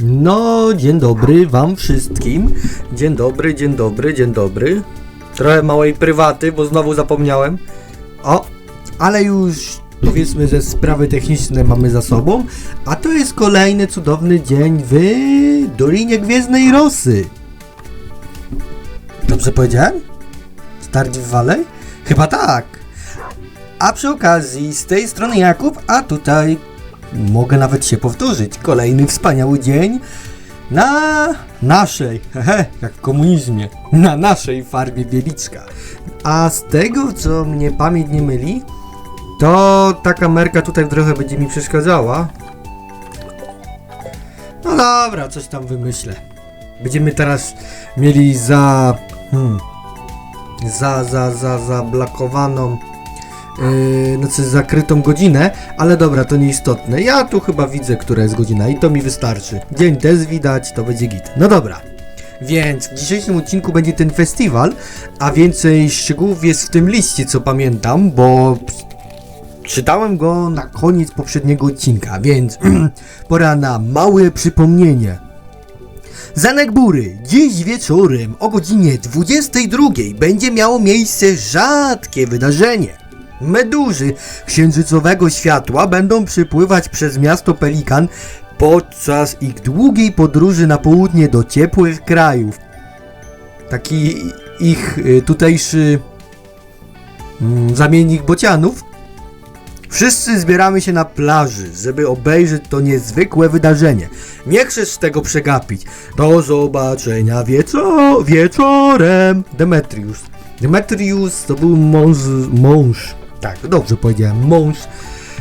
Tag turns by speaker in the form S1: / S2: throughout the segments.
S1: No, dzień dobry wam wszystkim. Dzień dobry, dzień dobry, dzień dobry. Trochę małej prywaty, bo znowu zapomniałem. O, ale już powiedzmy, że sprawy techniczne mamy za sobą. A to jest kolejny cudowny dzień w Dolinie Gwiezdnej Rosy. Dobrze powiedziałem? Stardew Valley? Chyba tak. A przy okazji, z tej strony Jakub, a tutaj mogę nawet się powtórzyć. Kolejny wspaniały dzień na naszej, hehe, jak w komunizmie, na naszej farmie Wieliczka. A z tego, co mnie pamięć nie myli, to ta kamerka tutaj trochę będzie mi przeszkadzała. No dobra, coś tam wymyślę. Będziemy teraz mieli za... Hmm, za, za, za, zablokowaną yy, znaczy zakrytą godzinę, ale dobra, to nieistotne. Ja tu chyba widzę, która jest godzina i to mi wystarczy. Dzień też widać, to będzie git. No dobra. Więc w dzisiejszym odcinku będzie ten festiwal, a więcej szczegółów jest w tym liście, co pamiętam, bo czytałem go na koniec poprzedniego odcinka, więc pora na małe przypomnienie. Zanek Bury. Dziś wieczorem o godzinie 22 będzie miało miejsce rzadkie wydarzenie. Meduzy księżycowego światła będą przypływać przez miasto Pelikan podczas ich długiej podróży na południe do ciepłych krajów. Taki ich y, tutejszy mm, zamiennik bocianów Wszyscy zbieramy się na plaży, żeby obejrzeć to niezwykłe wydarzenie. Nie chcesz tego przegapić. Do zobaczenia wieczo wieczorem. Demetrius. Demetrius to był mąż, mąż. Tak, dobrze powiedziałem, mąż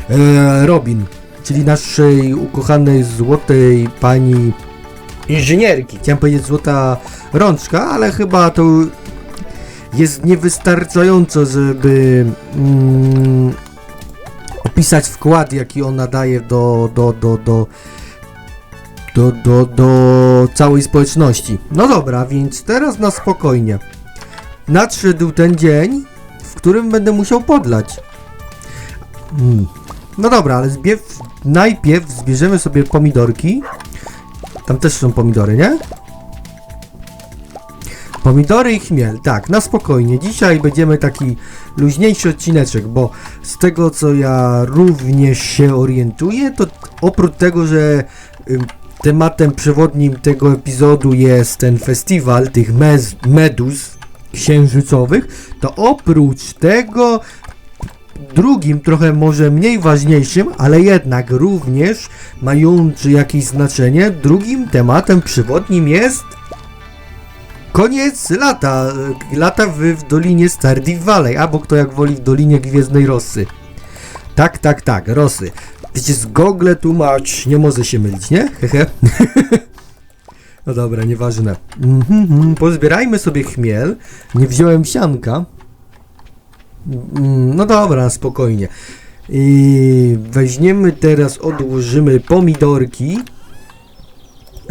S1: e, Robin, czyli naszej ukochanej złotej pani inżynierki. Chciałem powiedzieć złota rączka, ale chyba to jest niewystarczająco, żeby mm, opisać wkład, jaki ona daje do, do, do, do, do, do, do całej społeczności. No dobra, więc teraz na spokojnie. Nadszedł ten dzień, którym będę musiał podlać. Mm. No dobra, ale najpierw zbierzemy sobie pomidorki. Tam też są pomidory, nie? Pomidory i chmiel, tak, na spokojnie. Dzisiaj będziemy taki luźniejszy odcineczek, bo z tego co ja również się orientuję, to oprócz tego, że tematem przewodnim tego epizodu jest ten festiwal tych meduz księżycowych, to oprócz tego drugim, trochę może mniej ważniejszym, ale jednak również mający jakieś znaczenie, drugim tematem przewodnim jest Koniec lata. Lata w, w Dolinie Stardew Valley, albo kto jak woli w Dolinie Gwiezdnej Rosy. Tak, tak, tak, Rosy. Wiecie, z Google tłumacz nie może się mylić, nie? Hehe. no dobra, nieważne. Mhm, Pozbierajmy sobie chmiel. Nie wziąłem sianka. Mm, No dobra, spokojnie. I weźmiemy teraz, odłożymy pomidorki.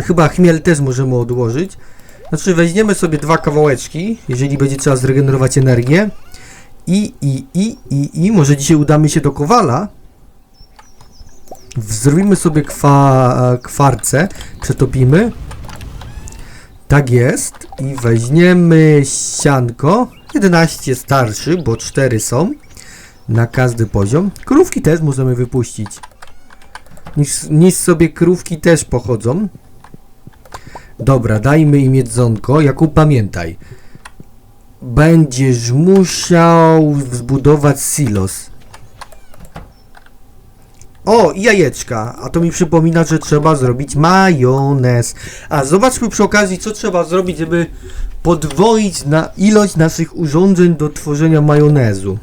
S1: Chyba chmiel też możemy odłożyć. Znaczy weźmiemy sobie dwa kawałeczki, jeżeli będzie trzeba zregenerować energię. I, i, i, i, i, może dzisiaj udamy się do Kowala. Zrobimy sobie kwa, kwarce, przetopimy. Tak jest. I weźmiemy sianko. 11 starszy, bo 4 są. Na każdy poziom. Krówki też możemy wypuścić. Niż, niż sobie krówki też pochodzą. Dobra, dajmy im jedzonko. Jakub, pamiętaj. Będziesz musiał zbudować silos. O, i jajeczka. A to mi przypomina, że trzeba zrobić majonez. A zobaczmy przy okazji, co trzeba zrobić, żeby podwoić na ilość naszych urządzeń do tworzenia majonezu.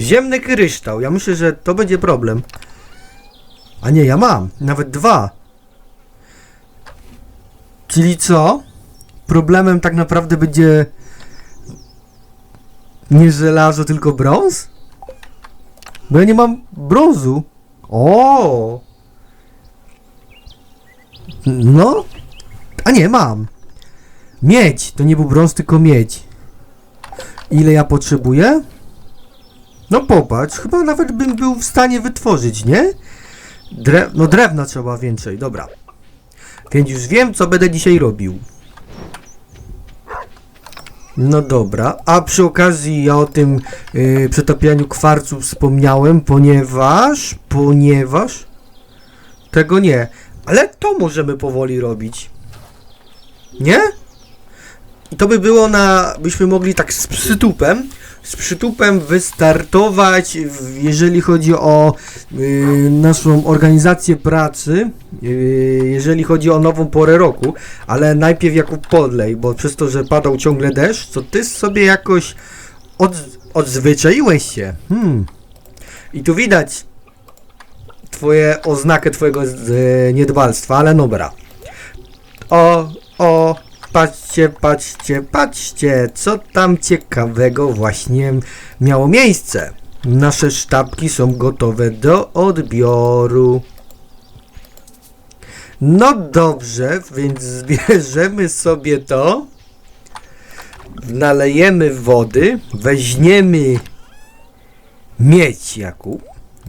S1: Ziemny kryształ. Ja myślę, że to będzie problem. A nie, ja mam. Nawet dwa. Czyli co? Problemem tak naprawdę będzie nie żelazo, tylko brąz? Bo ja nie mam brązu. O! No? A nie, mam. Miedź. To nie był brąz, tylko miedź. Ile ja potrzebuję? No popatrz, chyba nawet bym był w stanie wytworzyć, nie? No drewna trzeba więcej, dobra. Więc już wiem, co będę dzisiaj robił. No dobra, a przy okazji ja o tym yy, przetapianiu kwarcu wspomniałem, ponieważ, ponieważ, tego nie, ale to możemy powoli robić. Nie? I to by było na, byśmy mogli tak z przytupem, z przytupem wystartować, jeżeli chodzi o y, naszą organizację pracy, y, jeżeli chodzi o nową porę roku, ale najpierw Jakub Podlej, bo przez to, że padał ciągle deszcz, to ty sobie jakoś od, odzwyczaiłeś się. Hmm. I tu widać twoje oznakę twojego z, e, niedbalstwa, ale dobra. O, o, patrzcie, patrzcie, patrzcie, co tam ciekawego właśnie miało miejsce. Nasze sztabki są gotowe do odbioru. No dobrze, więc zbierzemy sobie to. Nalejemy wody, weźmiemy miedź, Jakub.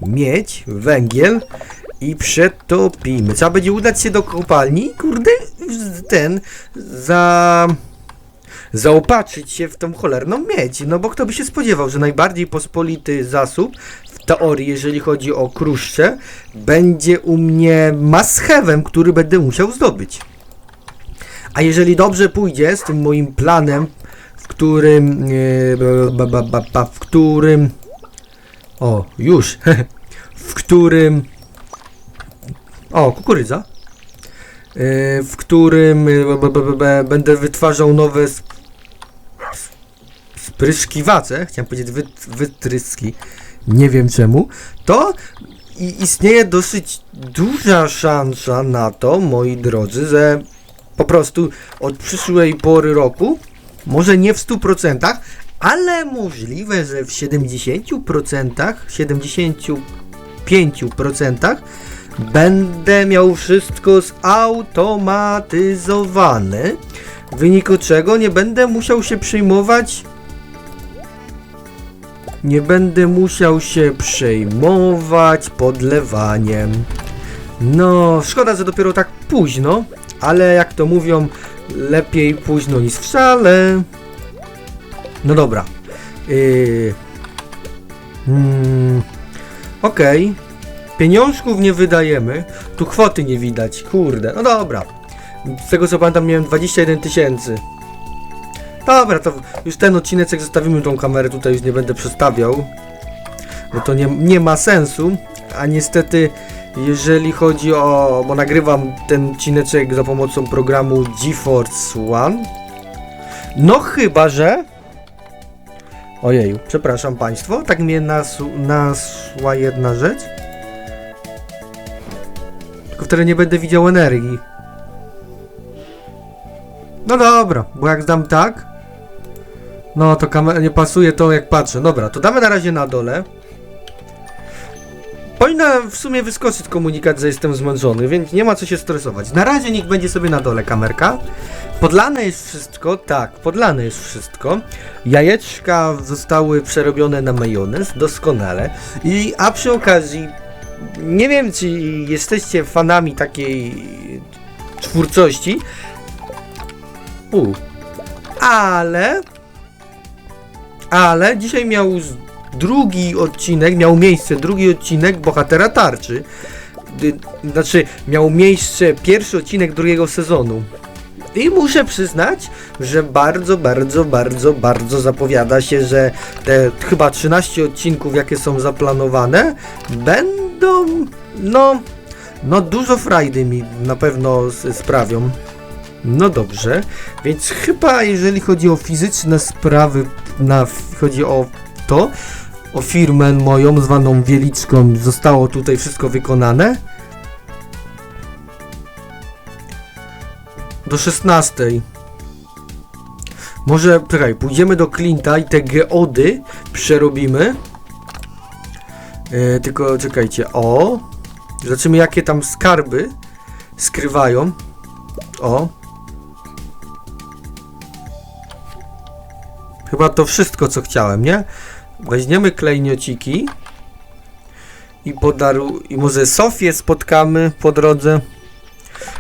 S1: Miedź, węgiel i przetopimy. Trzeba będzie udać się do kopalni, kurde, ten, za... zaopatrzyć się w tą cholerną miedź. No bo kto by się spodziewał, że najbardziej pospolity zasób, w teorii, jeżeli chodzi o kruszcze, będzie u mnie maschewem, który będę musiał zdobyć. A jeżeli dobrze pójdzie z tym moim planem, w którym, e, w którym, o, już, w którym, o, kukurydza, e, w którym e, będę wytwarzał nowe sp- spryszkiwace, chciałem powiedzieć wy, wytryski, nie wiem czemu, to istnieje dosyć duża szansa na to, moi drodzy, że po prostu od przyszłej pory roku, może nie w 100%, ale możliwe, że w 70%, 75% będę miał wszystko zautomatyzowane, w wyniku czego nie będę musiał się przejmować nie będę musiał się przejmować podlewaniem. No, szkoda, że dopiero tak późno, ale jak to mówią, lepiej późno niż wcale. No dobra. Yy. Mm, Okej. Pieniążków nie wydajemy. Tu kwoty nie widać. Kurde. No dobra. Z tego co pamiętam miałem 21 tysięcy. Dobra, to już ten odcineczek zostawimy tą kamerę, tutaj już nie będę przestawiał. Bo to nie, nie ma sensu. A niestety, jeżeli chodzi o... bo nagrywam ten odcineczek za pomocą programu GeForce One. No chyba, że... Ojeju, przepraszam Państwo, tak mnie nasu, nasła jedna rzecz. Tylko wtedy nie będę widział energii. No dobra, bo jak zdam tak, no to kamera nie pasuje to jak patrzę. Dobra, to damy na razie na dole. Powinna w sumie wyskoczyć komunikat, że jestem zmęczony, więc nie ma co się stresować. Na razie niech będzie sobie na dole kamerka. Podlane jest wszystko, tak, podlane jest wszystko. Jajeczka zostały przerobione na majonez, doskonale. I, a przy okazji, nie wiem czy jesteście fanami takiej twórczości, u, ale ale dzisiaj miał drugi odcinek, miał miejsce drugi odcinek Bohatera Tarczy. Znaczy, miał miejsce pierwszy odcinek drugiego sezonu. I muszę przyznać, że bardzo, bardzo, bardzo, bardzo zapowiada się, że te chyba 13 odcinków, jakie są zaplanowane, będą, no, no dużo frajdy mi na pewno sprawią. No dobrze, więc chyba jeżeli chodzi o fizyczne sprawy, na, chodzi o to, o firmę moją zwaną Wieliczką, zostało tutaj wszystko wykonane. Do 16. Może, czekaj, pójdziemy do Clint'a i te geody przerobimy. E, tylko czekajcie, o. Zobaczymy jakie tam skarby skrywają. O. Chyba to wszystko, co chciałem, nie? Weźmiemy klejniociki I podaru... I może Sofię spotkamy po drodze.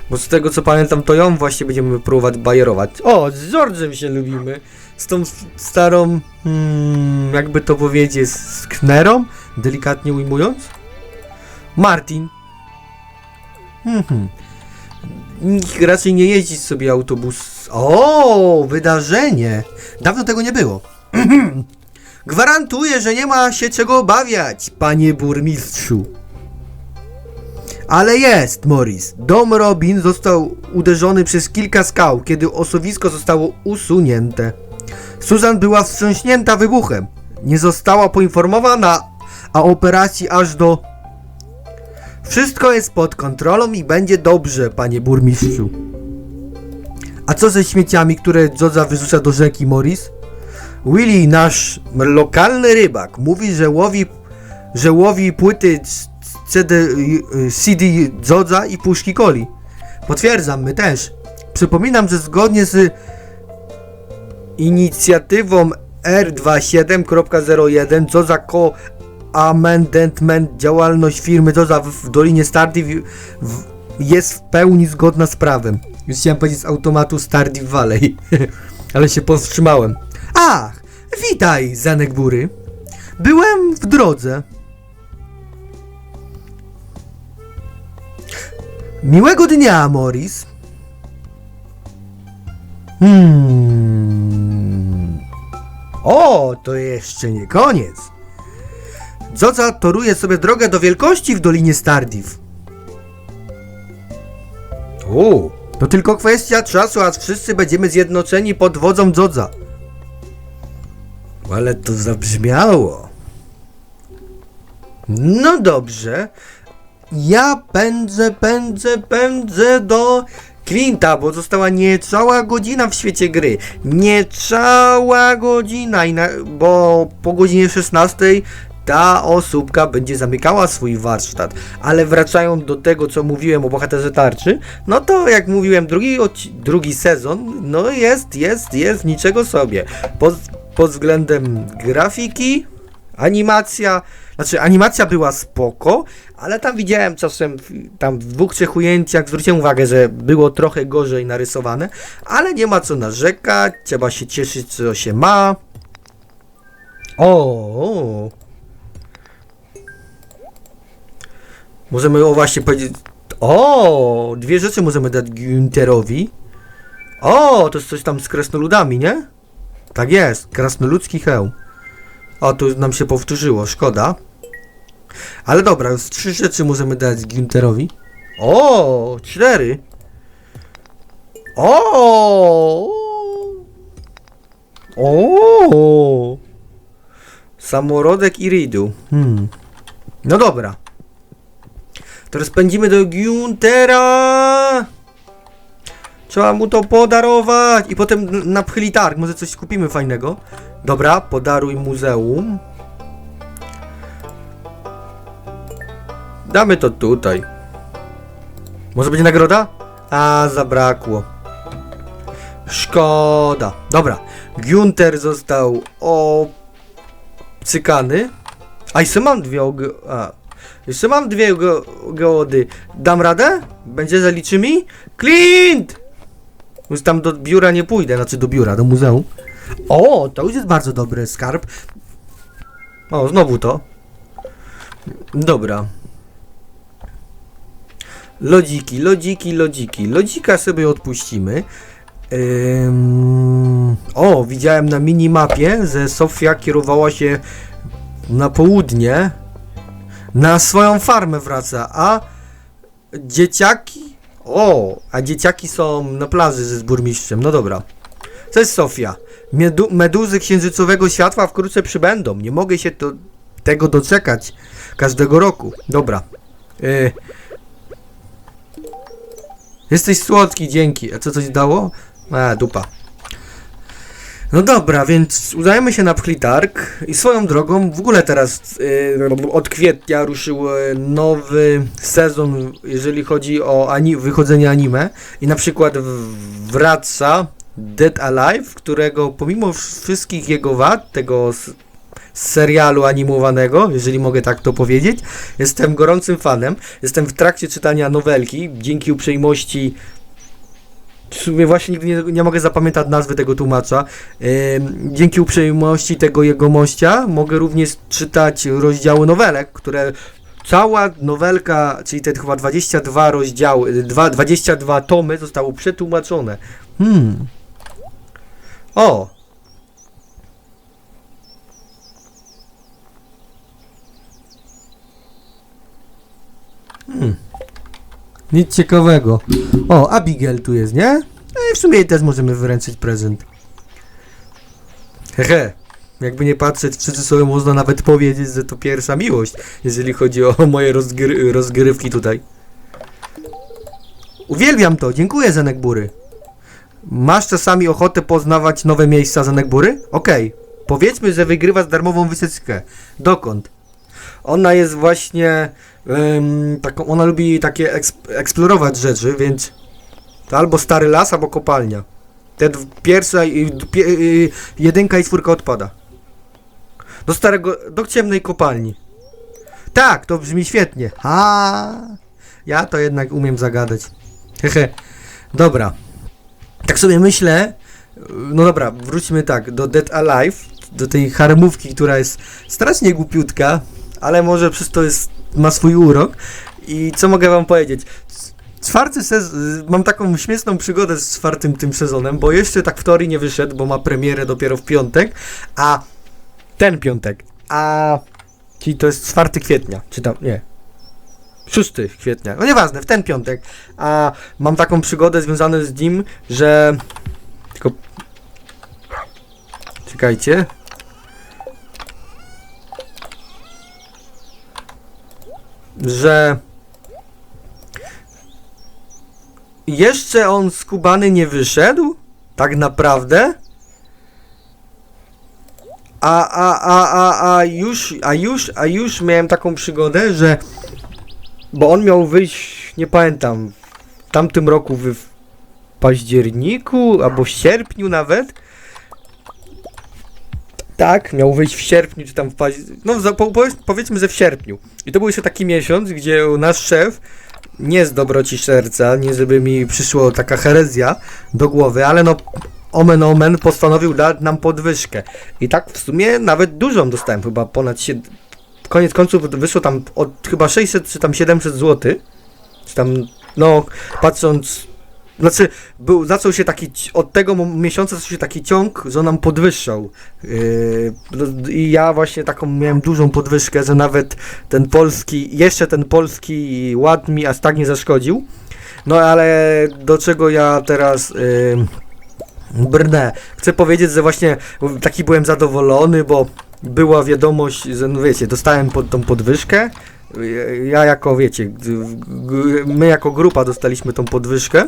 S1: Bo z tego co pamiętam, to ją właśnie będziemy próbować bajerować. O, z George'em się lubimy. Z tą starą, hmm, jakby to powiedzieć, z Knerą, delikatnie ujmując. Martin. Mhm. Raczej nie jeździ sobie autobus. O, wydarzenie. Dawno tego nie było. Gwarantuję, że nie ma się czego obawiać, panie burmistrzu. Ale jest, Morris. Dom Robin został uderzony przez kilka skał, kiedy osuwisko zostało usunięte. Susan była wstrząśnięta wybuchem. Nie została poinformowana o operacji aż do... Wszystko jest pod kontrolą i będzie dobrze, panie burmistrzu. A co ze śmieciami, które Jodza wyrzuca do rzeki, Morris? Willy, nasz lokalny rybak, mówi, że łowi, że łowi płyty CD, y, CD Dzodza i puszki coli. Potwierdzam, my też. Przypominam, że zgodnie z inicjatywą R27.01 Dzodza Co Amendment działalność firmy Dzodza w, w Dolinie Stardew w, jest w pełni zgodna z prawem. Już chciałem powiedzieć z automatu Stardew Valley, ale się powstrzymałem. Ach, witaj, Zanek Bury. Byłem w drodze. Miłego dnia, Morris. Hmm. O, to jeszcze nie koniec. Zoza toruje sobie drogę do wielkości w Dolinie Stardiv. O, to tylko kwestia czasu, aż wszyscy będziemy zjednoczeni pod wodzą Dzodza. Ale to zabrzmiało. No dobrze. Ja pędzę, pędzę, pędzę do Clint'a, bo została niecała godzina w świecie gry. Niecała godzina, i na, bo po godzinie 16 ta osóbka będzie zamykała swój warsztat. Ale wracając do tego, co mówiłem o bohaterze tarczy, no to jak mówiłem, drugi, drugi sezon, no jest, jest, jest, niczego sobie. Pod, pod względem grafiki, animacja, znaczy animacja była spoko, ale tam widziałem czasem tam w dwóch, trzech ujęciach, zwróciłem uwagę, że było trochę gorzej narysowane, ale nie ma co narzekać, trzeba się cieszyć, co się ma. O. Możemy o właśnie powiedzieć. O, dwie rzeczy możemy dać Günterowi. O, to jest coś tam z krasnoludami, nie? Tak jest, krasnoludzki hełm. O, tu nam się powtórzyło, szkoda. Ale dobra, już trzy rzeczy możemy dać Günterowi. O, cztery. O. O. Samorodek i Ridu. Hmm. No dobra. Teraz pędzimy do Güntera. Trzeba mu to podarować. I potem n- na pchyli targ. Może coś kupimy fajnego. Dobra, podaruj muzeum. Damy to tutaj. Może będzie nagroda? A, zabrakło. Szkoda. Dobra. Günther został obcykany. A jeszcze mam dwie og... A. Jeszcze mam dwie go geody. Dam radę? Będzie zaliczy mi? Clint! Już tam do biura nie pójdę, znaczy do biura, do muzeum. O, to już jest bardzo dobry skarb. O, znowu to. Dobra. Lodziki, lodziki, lodziki. Lodzika sobie odpuścimy. Ym... O, widziałem na minimapie, że Sofia kierowała się na południe. Na swoją farmę wraca, a dzieciaki. O, a dzieciaki są na plaży ze burmistrzem. No dobra. Cześć Sofia. Medu meduzy księżycowego światła wkrótce przybędą. Nie mogę się to, tego doczekać każdego roku. Dobra. Y Jesteś słodki, dzięki. A co coś dało? A, dupa. No dobra, więc udajemy się na Pchlitarg i swoją drogą, w ogóle teraz y, od kwietnia ruszył y, nowy sezon, jeżeli chodzi o ani wychodzenie anime i na przykład wraca Dead Alive, którego pomimo wszystkich jego wad, tego serialu animowanego, jeżeli mogę tak to powiedzieć. Jestem gorącym fanem. Jestem w trakcie czytania nowelki, dzięki uprzejmości w sumie właśnie nigdy nie, nie mogę zapamiętać nazwy tego tłumacza. Dzięki uprzejmości tego jego mościa mogę również czytać rozdziały nowelek, które cała nowelka, czyli te chyba 22 rozdziały, dwa- 22 tomy zostały przetłumaczone. Hmm. O! Hmm. Nic ciekawego. O, Abigail tu jest, nie? No i w sumie też możemy wyręczyć prezent. Hehe. Jakby nie patrzeć, w cudzysłowie można nawet powiedzieć, że to pierwsza miłość, jeżeli chodzi o moje rozgry rozgrywki tutaj. Uwielbiam to, dziękuję Zenek Bury. Masz czasami ochotę poznawać nowe miejsca Zenek Bury? Okej. Powiedzmy, że wygrywasz darmową wycieczkę. Dokąd? Ona jest właśnie em, taką, ona lubi takie eksp eksplorować rzeczy, więc to albo stary las, albo kopalnia. Te pierwsza, i- pie, jedynka i czwórka odpada. Do starego, do ciemnej kopalni. Tak, to brzmi świetnie. Ha, ja to jednak umiem zagadać. Hehe. Dobra. Tak sobie myślę, no dobra, wróćmy tak, do Dead Alive, do tej harmówki, która jest strasznie głupiutka, ale może przez to jest, ma swój urok. I co mogę wam powiedzieć? Czwarty sezon, mam taką śmieszną przygodę z czwartym tym sezonem, bo jeszcze tak w teorii nie wyszedł, bo ma premierę dopiero w piątek, a ten piątek, a czyli to jest 4 kwietnia, czy tam, nie, 6 kwietnia, no nieważne, w ten piątek, a mam taką przygodę związaną z nim, że tylko czekajcie, że jeszcze on z Kubany nie wyszedł? Tak naprawdę? A, a, a, a, a już, a już, a już miałem taką przygodę, że bo on miał wyjść, nie pamiętam, w tamtym roku w, październiku albo w sierpniu nawet. Tak, miał wyjść w sierpniu, czy tam w październiku. No, za- po, powiedz- powiedzmy, że w sierpniu. I to był jeszcze taki miesiąc, gdzie nasz szef, nie z dobroci serca, nie żeby mi przyszło taka herezja do głowy, ale no, omen omen postanowił dać nam podwyżkę. I tak w sumie nawet dużą dostałem, chyba ponad się. Koniec końców wyszło tam od chyba 600 czy tam 700 zł. Czy tam, no, patrząc. Znaczy, był, zaczął się taki, od tego miesiąca zaczął się taki ciąg, że on nam podwyższał. Yy, I ja właśnie taką miałem dużą podwyżkę, że nawet ten polski, jeszcze ten polski ład mi aż tak nie zaszkodził. No ale do czego ja teraz yy, brnę? Chcę powiedzieć, że właśnie taki byłem zadowolony, bo była wiadomość, że no wiecie, dostałem pod tą podwyżkę. Ja jako, wiecie, my jako grupa dostaliśmy tą podwyżkę.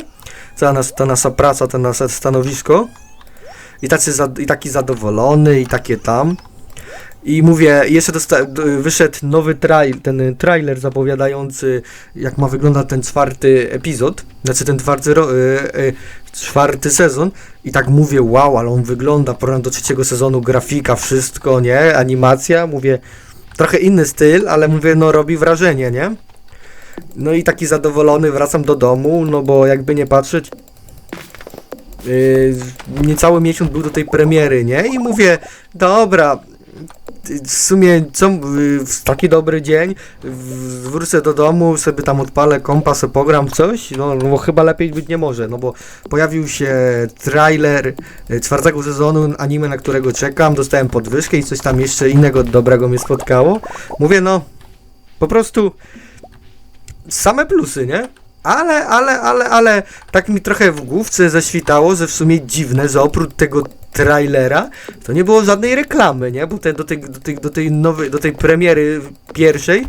S1: Cała nas, ta nasza praca, to nasze stanowisko. I, tacy I taki zadowolony, i takie tam. I mówię, jeszcze wyszedł nowy trail, ten trailer zapowiadający, jak ma wyglądać ten czwarty epizod, znaczy ten czwarty, ro- y, y, czwarty sezon. I tak mówię, wow, ale on wygląda, porównam do trzeciego sezonu, grafika, wszystko, nie? Animacja, mówię, trochę inny styl, ale mówię, no robi wrażenie, nie? No i taki zadowolony wracam do domu, no bo jakby nie patrzeć, yy, niecały miesiąc był do tej premiery, nie? I mówię, dobra, w sumie co, w taki dobry dzień, wrócę do domu, sobie tam odpalę kompa, sobie pogram coś, no, no chyba lepiej być nie może, no bo pojawił się trailer y, czwartego sezonu anime, na którego czekam, dostałem podwyżkę i coś tam jeszcze innego dobrego mnie spotkało. Mówię, no, po prostu same plusy, nie? Ale, ale, ale, ale tak mi trochę w główce zaświtało, że w sumie dziwne, że oprócz tego trailera to nie było żadnej reklamy, nie? Bo te, do, tej, do, tej, do tej nowej, do tej premiery pierwszej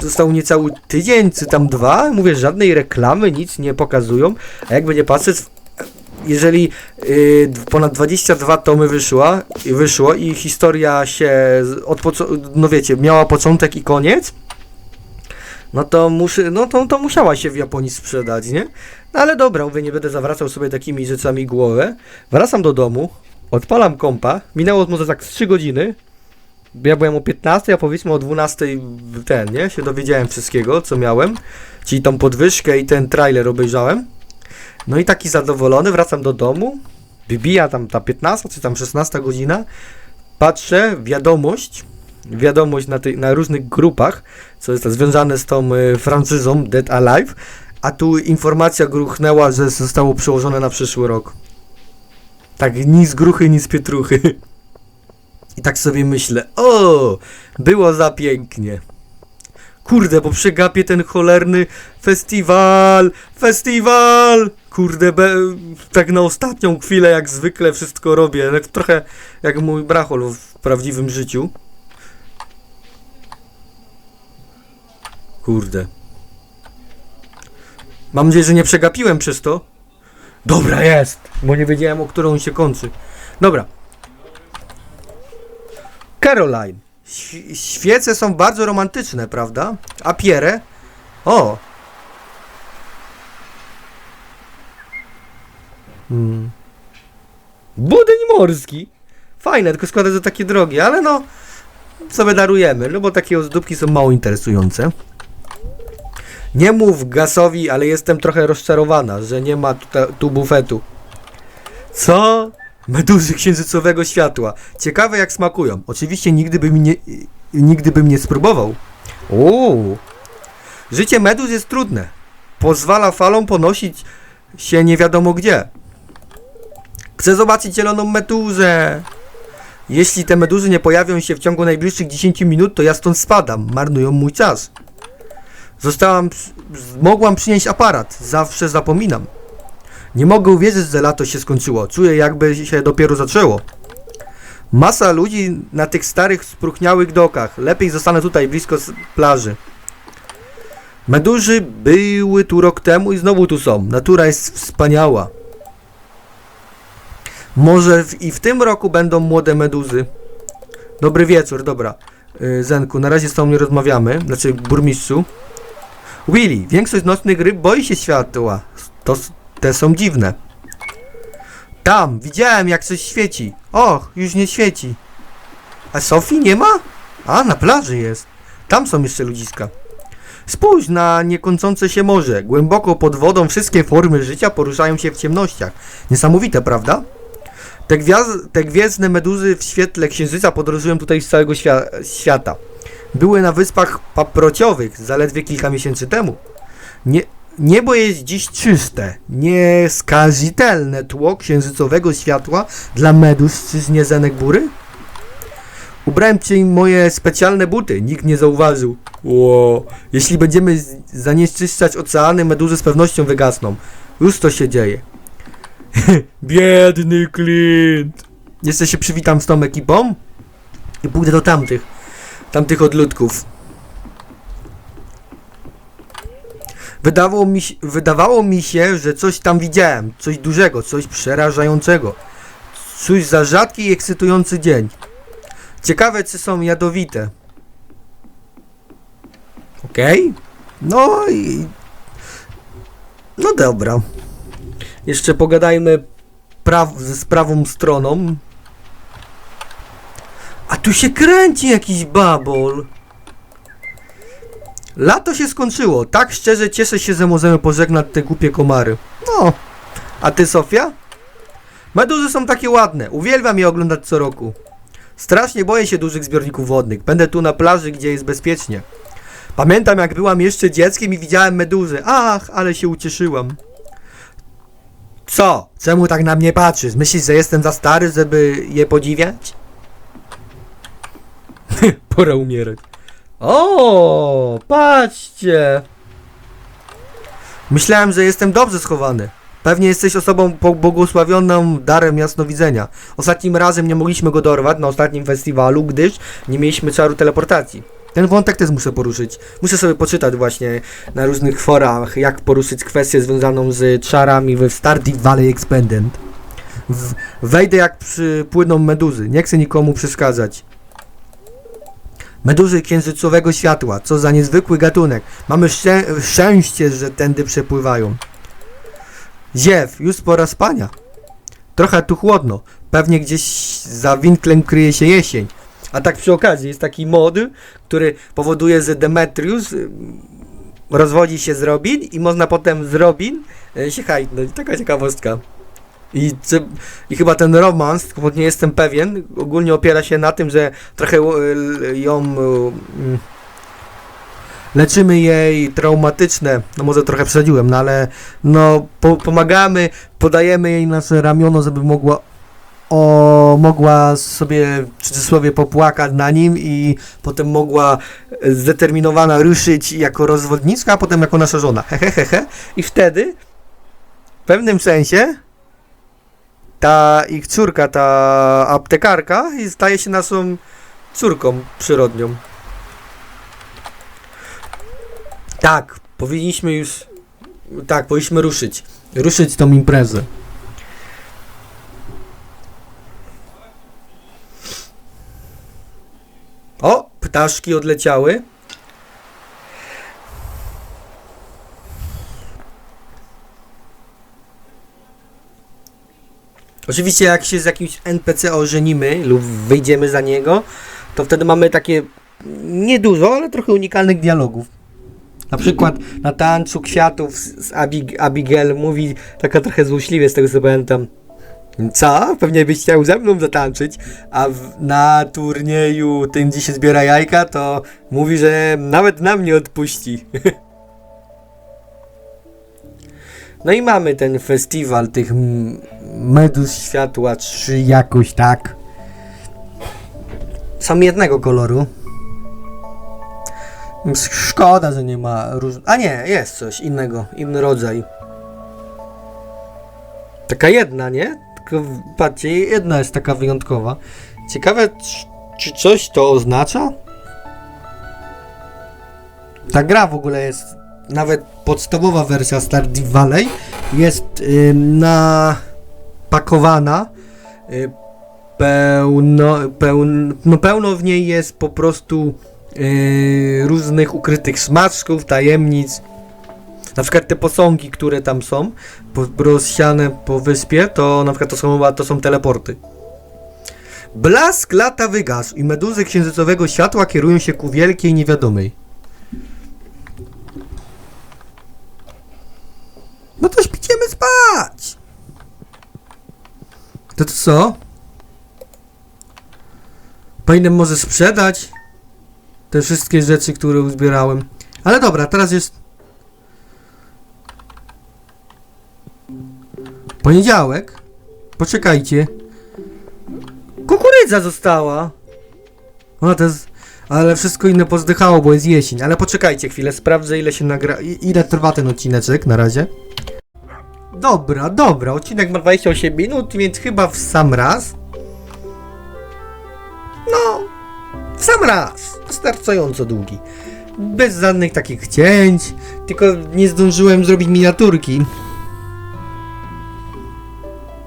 S1: został niecały tydzień, czy tam dwa. Mówię, żadnej reklamy, nic nie pokazują. A jakby nie patrzeć, jeżeli y, ponad 22 tomy wyszła, wyszło i historia się od no wiecie, miała początek i koniec, no to muszę, no to, to musiała się w Japonii sprzedać, nie? No ale dobra, mówię, nie będę zawracał sobie takimi rzeczami głowę. Wracam do domu, odpalam kompa, minęło może tak z 3 godziny Ja byłem o 15, a powiedzmy o 12 w- ten, nie? Się dowiedziałem wszystkiego, co miałem. Czyli tą podwyżkę i ten trailer obejrzałem. No i taki zadowolony, wracam do domu. Wybija tam ta 15 czy tam 16 godzina. Patrzę, wiadomość. Wiadomość na, na różnych grupach, co jest związane z tą y, Dead Alive. A tu informacja gruchnęła, że zostało przełożone na przyszły rok. Tak, ni z gruchy, ni z pietruchy. I tak sobie myślę, o, było za pięknie. Kurde, bo przegapię ten cholerny festiwal, festiwal! Kurde, be, tak na ostatnią chwilę, jak zwykle wszystko robię. Tak trochę jak mój brachol w prawdziwym życiu. Kurde. Mam nadzieję, że nie przegapiłem przez to. Dobra, jest! Bo nie wiedziałem, o którą się kończy. Dobra. Caroline. Świece są bardzo romantyczne, prawda? A Pierre? O! Hmm. Budyń morski. Fajne, tylko składa, że takie drogie, ale no sobie darujemy, no bo takie ozdóbki są mało interesujące. Nie mów Gasowi, ale jestem trochę rozczarowana, że nie ma tuta, tu bufetu. Co? Meduzy księżycowego światła. Ciekawe jak smakują. Oczywiście nigdy bym nie, nigdy bym nie spróbował. Uuu. Życie meduz jest trudne. Pozwala falom ponosić się nie wiadomo gdzie. Chcę zobaczyć zieloną meduzę. Jeśli te meduzy nie pojawią się w ciągu najbliższych 10 minut, to ja stąd spadam. Marnują mój czas. Zostałam, mogłam przynieść aparat. Zawsze zapominam. Nie mogę uwierzyć, że lato się skończyło. Czuję, jakby się dopiero zaczęło. Masa ludzi na tych starych, spróchniałych dokach. Lepiej zostanę tutaj, blisko plaży. Meduzy były tu rok temu i znowu tu są. Natura jest wspaniała. Może w, i w tym roku będą młode meduzy. Dobry wieczór, dobra. Yy, Zenku, na razie z tobą nie rozmawiamy. Znaczy, burmistrzu. Willy, większość nocnych ryb boi się światła. To, te są dziwne. Tam, widziałem jak coś świeci. Och, już nie świeci. A Sofii nie ma? A, na plaży jest. Tam są jeszcze ludziska. Spójrz na niekończące się morze. Głęboko pod wodą wszystkie formy życia poruszają się w ciemnościach. Niesamowite, prawda? Te, gwiaz- te gwiezdne meduzy w świetle księżyca podróżują tutaj z całego świa- świata. Były na wyspach paprociowych zaledwie kilka miesięcy temu. Nie, niebo jest dziś czyste, nieskazitelne tło księżycowego światła dla meduz czy zniezenek bury? Ubrałem ci moje specjalne buty, nikt nie zauważył. Ło, jeśli będziemy zanieczyszczać oceany, meduzy z pewnością wygasną. Już to się dzieje. Biedny Clint. Jeszcze się przywitam z tą ekipą i pójdę do tamtych, tamtych odludków. Wydawało mi, się- wydawało mi się, że coś tam widziałem, coś dużego, coś przerażającego. Coś za rzadki i ekscytujący dzień. Ciekawe, czy są jadowite. Okej. No i... No dobra. Jeszcze pogadajmy praw, z prawą stroną. A tu się kręci jakiś babol. Lato się skończyło. Tak szczerze cieszę się, że możemy pożegnać te głupie komary. No. A ty, Sofia? Meduzy są takie ładne. Uwielbiam je oglądać co roku. Strasznie boję się dużych zbiorników wodnych. Będę tu na plaży, gdzie jest bezpiecznie. Pamiętam, jak byłam jeszcze dzieckiem i widziałem meduzy. Ach, ale się ucieszyłam. Co? Czemu tak na mnie patrzysz? Myślisz, że jestem za stary, żeby je podziwiać? Pora umierać. O, patrzcie. Myślałem, że jestem dobrze schowany. Pewnie jesteś osobą pobłogosławioną darem jasnowidzenia. Ostatnim razem nie mogliśmy go dorwać na ostatnim festiwalu, gdyż nie mieliśmy czaru teleportacji. Ten wątek też muszę poruszyć. Muszę sobie poczytać właśnie na różnych forach, jak poruszyć kwestię związaną z czarami w Stardew Valley Expanded. W, wejdę jak przypłyną meduzy. Nie chcę nikomu przeszkadzać. Meduzy księżycowego światła. Co za niezwykły gatunek. Mamy szczę szczęście, że tędy przepływają. Ziew, już pora spania. Trochę tu chłodno. Pewnie gdzieś za winklem kryje się jesień. A tak przy okazji, jest taki mod, który powoduje, że Demetrius y, rozwodzi się z Robin i można potem z Robin y, się hajtnąć. Taka ciekawostka. I, I chyba ten romans, bo nie jestem pewien, ogólnie opiera się na tym, że trochę y, ją y, leczymy jej traumatyczne, no może trochę przesadziłem, no ale no po, pomagamy, podajemy jej nasze ramiono, żeby mogła o, mogła sobie w cudzysłowie popłakać na nim i potem mogła e, zdeterminowana ruszyć jako rozwodniczka, a potem jako nasza żona. Hehehehe. I wtedy w pewnym sensie ta ich córka, ta aptekarka staje się naszą córką przyrodnią. Tak, powinniśmy już. Tak, powinniśmy ruszyć. Ruszyć tą imprezę. O, ptaszki odleciały. Oczywiście jak się z jakimś NPC ożenimy lub wyjdziemy za niego, to wtedy mamy takie niedużo, ale trochę unikalnych dialogów. Na przykład na tańcu kwiatów z Abig Abigail mówi taka trochę złośliwie z tego co pamiętam. Co? Pewnie byś chciał ze mną zatańczyć, a w, na turnieju tym, gdzie się zbiera jajka, to mówi, że nawet nam nie odpuści. No i mamy ten festiwal tych medus światła, czy jakoś tak. Są jednego koloru. Szkoda, że nie ma róż... A nie, jest coś innego, inny rodzaj. Taka jedna, nie? Tylko patrzcie, jedna jest taka wyjątkowa. Ciekawe, czy, coś to oznacza? Ta gra w ogóle jest, nawet podstawowa wersja Stardew Valley jest y, napakowana y, pełno, pełn, no pełno w niej jest po prostu y, różnych ukrytych smaczków, tajemnic. Na przykład te posągi, które tam są, po, rozsiane po wyspie, to na przykład to są, to są teleporty. Blask lata wygasł i meduzy księżycowego światła kierują się ku wielkiej niewiadomej. No to śpiciemy spać! To to co? Powinienem może sprzedać te wszystkie rzeczy, które uzbierałem. Ale dobra, teraz jest poniedziałek. Poczekajcie. Kukurydza została. No to jest... Ale wszystko inne pozdychało, bo jest jesień. Ale poczekajcie chwilę, sprawdzę ile się nagra... ile trwa ten odcineczek na razie. Dobra, dobra, odcinek ma 28 minut, więc chyba w sam raz. No, w sam raz. Wystarczająco długi. Bez żadnych takich cięć, tylko nie zdążyłem zrobić miniaturki.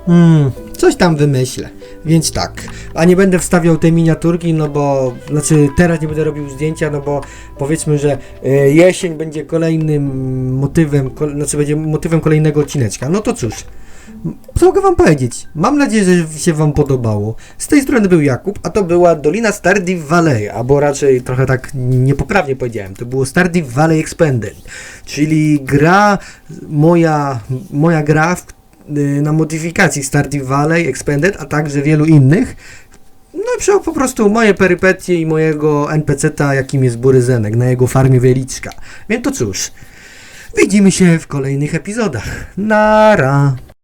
S1: Hmm, coś tam wymyślę. Więc tak, a nie będę wstawiał tej miniaturki, no bo, znaczy teraz nie będę robił zdjęcia, no bo powiedzmy, że y, jesień będzie kolejnym motywem, kol, znaczy będzie motywem kolejnego odcineczka. No to cóż, co mogę wam powiedzieć? Mam nadzieję, że się wam podobało. Z tej strony był Jakub, a to była Dolina Stardew Valley, albo raczej trochę tak niepoprawnie powiedziałem, to było Stardew Valley Expanded, czyli gra, moja, moja gra, w y, na modyfikacji Stardew Valley, Expanded, a także wielu innych. No przy- po prostu moje perypetie i mojego NPC-ta, jakim jest Boryzenek, na jego farmie Wieliczka. Więc to cóż, widzimy się w kolejnych epizodach. Nara!